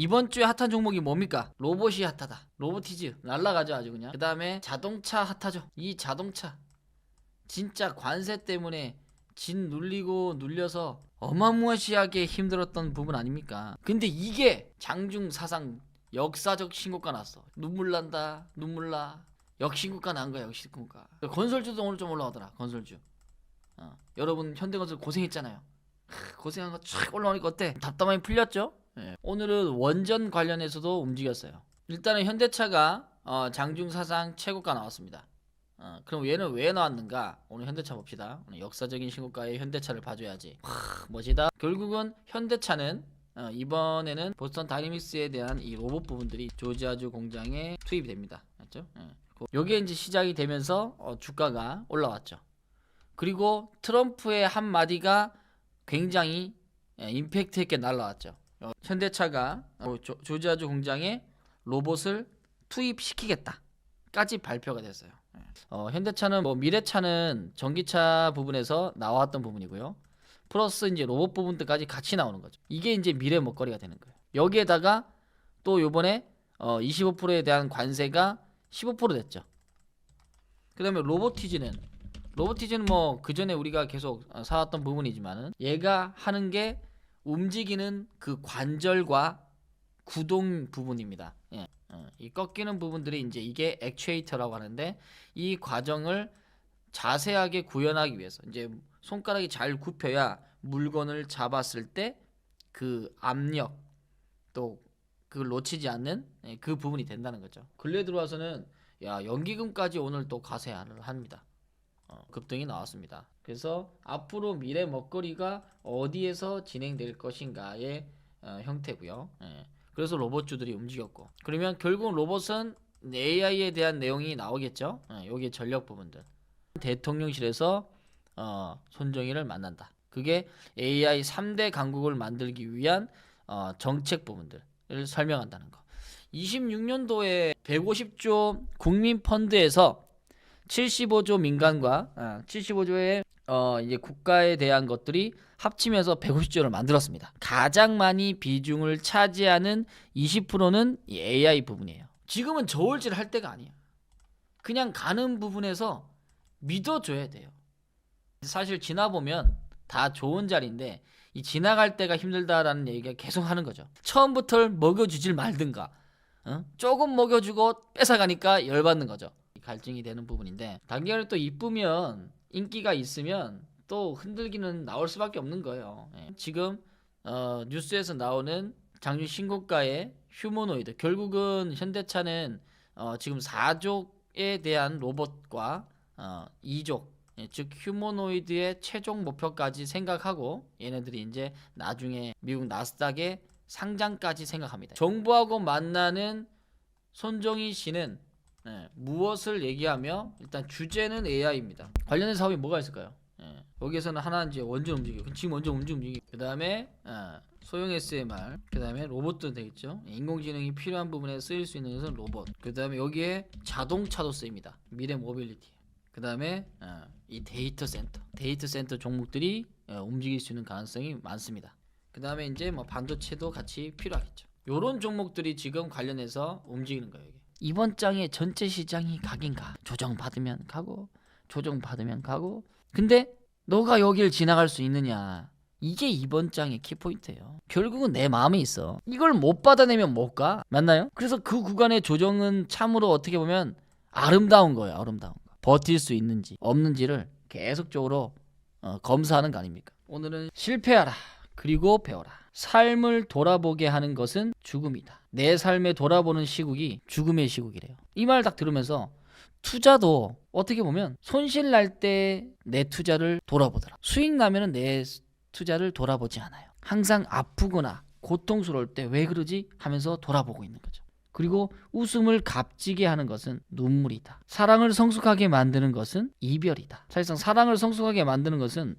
이번 주에 핫한 종목이 뭡니까? 로봇이 핫하다. 로보티즈 날라가죠 아주 그냥. 그 다음에 자동차 핫하죠. 이 자동차 진짜 관세 때문에 진 눌리고 눌려서 어마무시하게 힘들었던 부분 아닙니까? 근데 이게 장중 사상 역사적 신고가 났어. 눈물 난다, 눈물 나. 역신고가 난 거야, 역신고가. 건설주도 오늘 좀 올라오더라, 건설주. 어, 여러분 현대건설 고생했잖아요. 크, 고생한 거 쫙 올라오니까 어때? 답답함이 풀렸죠? 예. 오늘은 원전 관련해서도 움직였어요. 일단은 현대차가 어, 장중 사상 최고가 나왔습니다. 어, 그럼 얘는 왜 나왔는가? 오늘 현대차 봅시다. 오늘 역사적인 신고가의 현대차를 봐줘야지. 하, 멋지다. 결국은 현대차는 어, 이번에는 보스턴 다이내믹스에 대한 이 로봇 부분들이 조지아주 공장에 투입이 됩니다. 맞죠? 예. 그- 요게 이제 시작이 되면서 어, 주가가 올라왔죠. 그리고 트럼프의 한 마디가 굉장히 예, 임팩트 있게 날라왔죠. 어, 현대차가 어, 조, 조지아주 공장에 로봇을 투입시키겠다까지 발표가 됐어요. 예. 어, 현대차는 뭐 미래차는 전기차 부분에서 나왔던 부분이고요. 플러스 이제 로봇 부분들까지 같이 나오는 거죠. 이게 이제 미래 먹거리가 되는 거예요. 여기에다가 또 요번에 어, 25%에 대한 관세가 15% 됐죠. 그다음에 로보티즈는 로보티즈는 뭐 그 전에 우리가 계속 어, 사왔던 부분이지만은 얘가 하는 게 움직이는 그 관절과 구동 부분입니다. 예. 어, 이 꺾이는 부분들이 이제 이게 액추에이터라고 하는데 이 과정을 자세하게 구현하기 위해서 이제 손가락이 잘 굽혀야 물건을 잡았을 때 그 압력 또 그걸 놓치지 않는 예, 그 부분이 된다는 거죠. 근래 들어와서는 야 연기금까지 오늘 또 가세를 합니다. 어, 급등이 나왔습니다. 그래서 앞으로 미래 먹거리가 어디에서 진행될 것인가의 어, 형태고요. 예. 그래서 로봇주들이 움직였고 그러면 결국 로봇은 AI에 대한 내용이 나오겠죠. 예, 여기 전력 부분들. 대통령실에서 어, 손정희를 만난다. 그게 AI 3대 강국을 만들기 위한 어, 정책 부분들을 설명한다는 거. 26년도에 150조 국민 펀드에서 75조 민간과 아, 75조의 어, 이제 국가에 대한 것들이 합치면서 150조를 만들었습니다. 가장 많이 비중을 차지하는 20%는 이 AI 부분이에요. 지금은 저울질 할 때가 아니야. 그냥 가는 부분에서 믿어줘야 돼요. 사실 지나보면 다 좋은 자리인데 이 지나갈 때가 힘들다라는 얘기가 계속 하는 거죠. 처음부터 먹여주질 말든가. 어? 조금 먹여주고 뺏어가니까 열받는 거죠. 이 갈증이 되는 부분인데 단계를 또 이쁘면 인기가 있으면 또 흔들기는 나올 수밖에 없는 거예요. 예. 지금 어, 뉴스에서 나오는 장주 신고가의 휴머노이드 결국은 현대차는 어, 지금 4족에 대한 로봇과 어, 2족 예, 즉 휴머노이드의 최종 목표까지 생각하고 얘네들이 이제 나중에 미국 나스닥의 상장까지 생각합니다. 정부하고 만나는 손정희 씨는 예, 무엇을 얘기하며 일단 주제는 AI입니다. 관련된 사업이 뭐가 있을까요? 예, 여기에서는 하나 이제 원전 움직이고 지금 원전 움직 움직이. 그 다음에 소형 SMR, 그 다음에 로봇도 되겠죠. 예, 인공지능이 필요한 부분에 쓰일 수 있는 것은 로봇. 그 다음에 여기에 자동차도 쓰입니다. 미래 모빌리티. 그 다음에 이 데이터 센터, 데이터 센터 종목들이 어, 움직일 수 있는 가능성이 많습니다. 그 다음에 이제 뭐 반도체도 같이 필요하겠죠. 요런 종목들이 지금 관련해서 움직이는 거예요. 이번 장에 전체 시장이 각인가? 조정 받으면 가고, 조정 받으면 가고. 근데 너가 여길 지나갈 수 있느냐? 이게 이번 장의 키포인트예요. 결국은 내 마음에 있어. 이걸 못 받아내면 못 가. 맞나요? 그래서 그 구간의 조정은 참으로 어떻게 보면 아름다운 거예요. 아름다운 거. 버틸 수 있는지 없는지를 계속적으로 어, 검사하는 거 아닙니까? 오늘은 실패하라. 그리고 배워라. 삶을 돌아보게 하는 것은 죽음이다. 내 삶에 돌아보는 시국이 죽음의 시국이래요. 이 말 딱 들으면서 투자도 어떻게 보면 손실 날 때 내 투자를 돌아보더라. 수익 나면은 내 투자를 돌아보지 않아요. 항상 아프거나 고통스러울 때 왜 그러지 하면서 돌아보고 있는 거죠. 그리고 웃음을 값지게 하는 것은 눈물이다. 사랑을 성숙하게 만드는 것은 이별이다. 사실상 사랑을 성숙하게 만드는 것은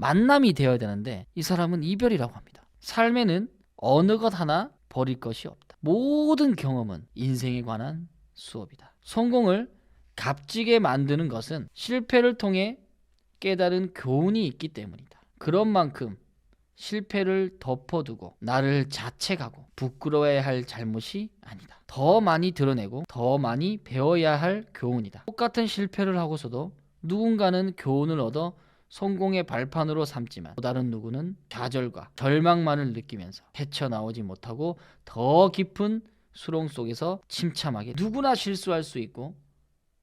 만남이 되어야 되는데 이 사람은 이별이라고 합니다. 삶에는 어느 것 하나 버릴 것이 없다. 모든 경험은 인생에 관한 수업이다. 성공을 값지게 만드는 것은 실패를 통해 깨달은 교훈이 있기 때문이다. 그런 만큼 실패를 덮어두고 나를 자책하고 부끄러워해야 할 잘못이 아니다. 더 많이 드러내고 더 많이 배워야 할 교훈이다. 똑같은 실패를 하고서도 누군가는 교훈을 얻어 성공의 발판으로 삼지만 또 다른 누구는 좌절과 절망만을 느끼면서 헤쳐나오지 못하고 더 깊은 수렁 속에서 침참하게 누구나 실수할 수 있고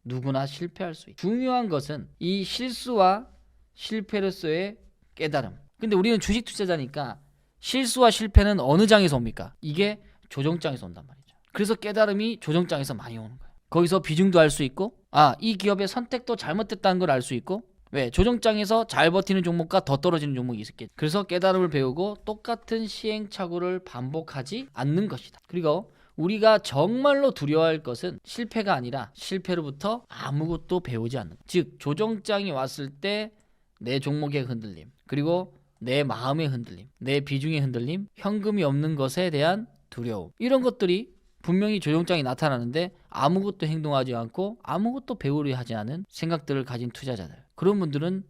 누구나 실패할 수 있다. 중요한 것은 이 실수와 실패로서의 깨달음. 근데 우리는 주식 투자자니까 실수와 실패는 어느 장에서 옵니까? 이게 조정장에서 온단 말이죠. 그래서 깨달음이 조정장에서 많이 오는 거예요. 거기서 비중도 알 수 있고, 아, 이 기업의 선택도 잘못됐다는 걸 알 수 있고, 왜? 조정장에서 잘 버티는 종목과 더 떨어지는 종목이 있었겠죠. 그래서 깨달음을 배우고 똑같은 시행착오를 반복하지 않는 것이다. 그리고 우리가 정말로 두려워할 것은 실패가 아니라 실패로부터 아무것도 배우지 않는 것. 즉 조정장이 왔을 때 내 종목의 흔들림 그리고 내 마음의 흔들림 내 비중의 흔들림 현금이 없는 것에 대한 두려움 이런 것들이 분명히 조정장이 나타나는데 아무것도 행동하지 않고 아무것도 배우려 하지 않은 생각들을 가진 투자자들 그런 분들은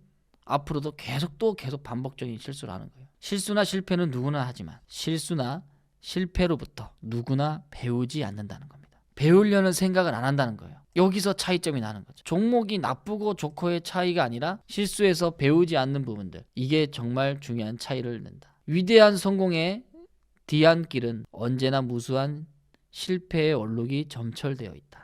앞으로도 계속 또 계속 반복적인 실수를 하는 거예요. 실수나 실패는 누구나 하지만 실수나 실패로부터 누구나 배우지 않는다는 겁니다. 배우려는 생각을 안 한다는 거예요. 여기서 차이점이 나는 거죠. 종목이 나쁘고 좋고의 차이가 아니라 실수에서 배우지 않는 부분들. 이게 정말 중요한 차이를 낸다. 위대한 성공의 뒤안길은 언제나 무수한 실패의 얼룩이 점철되어 있다.